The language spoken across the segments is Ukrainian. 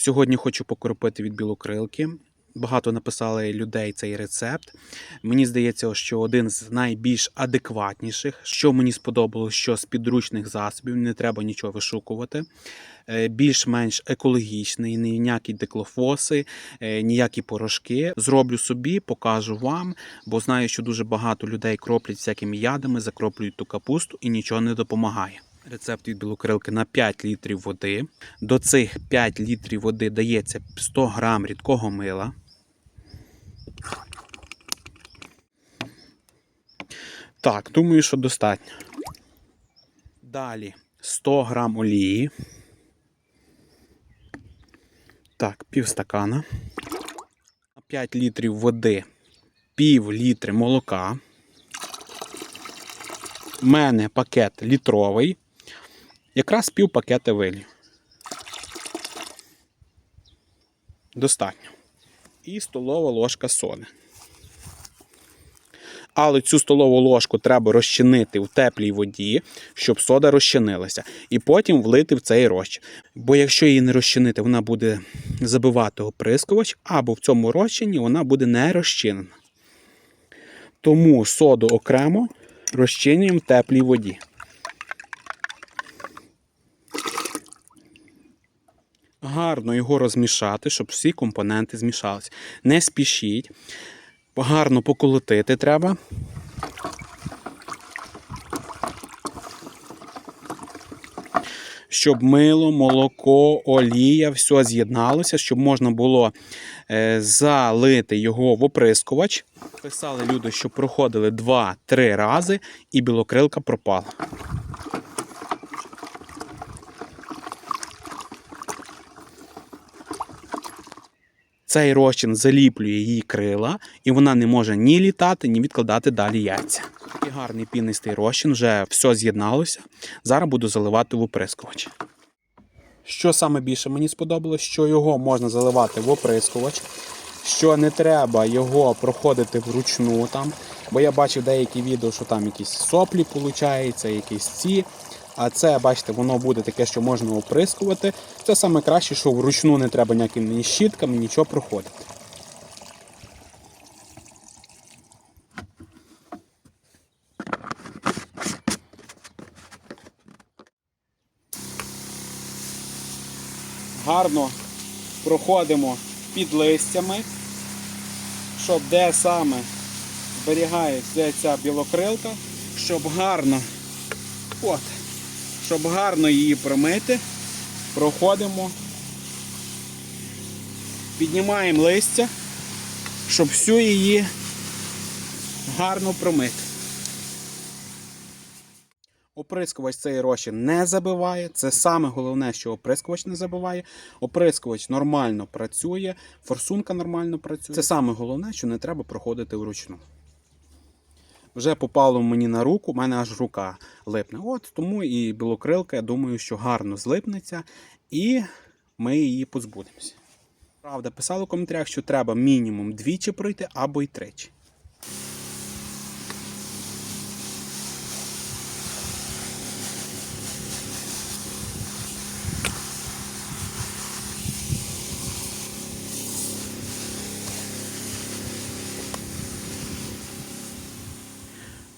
Сьогодні хочу покропити від білокрилки. Багато написали людей цей рецепт. Мені здається, що один з найбільш адекватніших. Що мені сподобалось, що з підручних засобів не треба нічого вишукувати. Е, Більш-менш екологічний, ніякі деклофоси, е, ніякі порошки. Зроблю собі, покажу вам, бо знаю, що дуже багато людей кроплять всякими ядами, закроплюють ту капусту і нічого не допомагає. Рецепт від білокрилки на 5 літрів води. До цих 5 літрів води дається 100 грам рідкого мила. Так, думаю, що достатньо. Далі 100 грам олії. Так, пів стакана. На 5 літрів води, пів літри молока. У мене пакет літровий. Якраз пів пакета вилів. Достатньо. І столова ложка соди. Але цю столову ложку треба розчинити в теплій воді, щоб сода розчинилася, і потім влити в цей розчин. Бо якщо її не розчинити, вона буде забивати оприскувач, або в цьому розчині вона буде не розчинена. Тому соду окремо розчинюємо в теплій воді. Гарно його розмішати, щоб всі компоненти змішалися. Не спішіть. Гарно поколотити треба. Щоб мило, молоко, олія, все з'єдналося, щоб можна було е, залити його в оприскувач. Писали люди, що проходили 2-3 рази, і білокрилка пропала. Цей розчин заліплює її крила, і вона не може ні літати, ні відкладати далі яйця. І гарний пінистий розчин, вже все з'єдналося. Зараз буду заливати в оприскувач. Що саме більше мені сподобалось, що його можна заливати в оприскувач, що не треба його проходити вручну там. Бо я бачив деякі відео, що там якісь соплі получаються, якісь ці. А це, бачите, воно буде таке, що можна оприскувати. Це саме краще, що вручну не треба ніякими ні щітками, нічого проходити. Гарно проходимо під листями, щоб де саме зберігається ця білокрилка, щоб гарно От. Щоб гарно її промити, проходимо, піднімаємо листя, щоб всю її гарно промити. Оприскувач цей розчин не забиває. Це саме головне, що оприскувач не забиває. Оприскувач нормально працює, форсунка нормально працює. Це саме головне, що не треба проходити вручну вже попало мені на руку, у мене аж рука липне. От тому і білокрилка, я думаю, що гарно злипнеться, і ми її позбудемося. Правда, писали в коментарях, що треба мінімум двічі пройти або й тричі.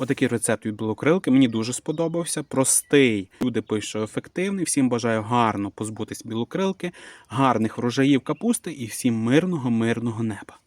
Отакий рецепт від білокрилки. Мені дуже сподобався. Простий. Люди пишуть, що ефективний. Всім бажаю гарно позбутись білокрилки, гарних врожаїв капусти і всім мирного, мирного неба.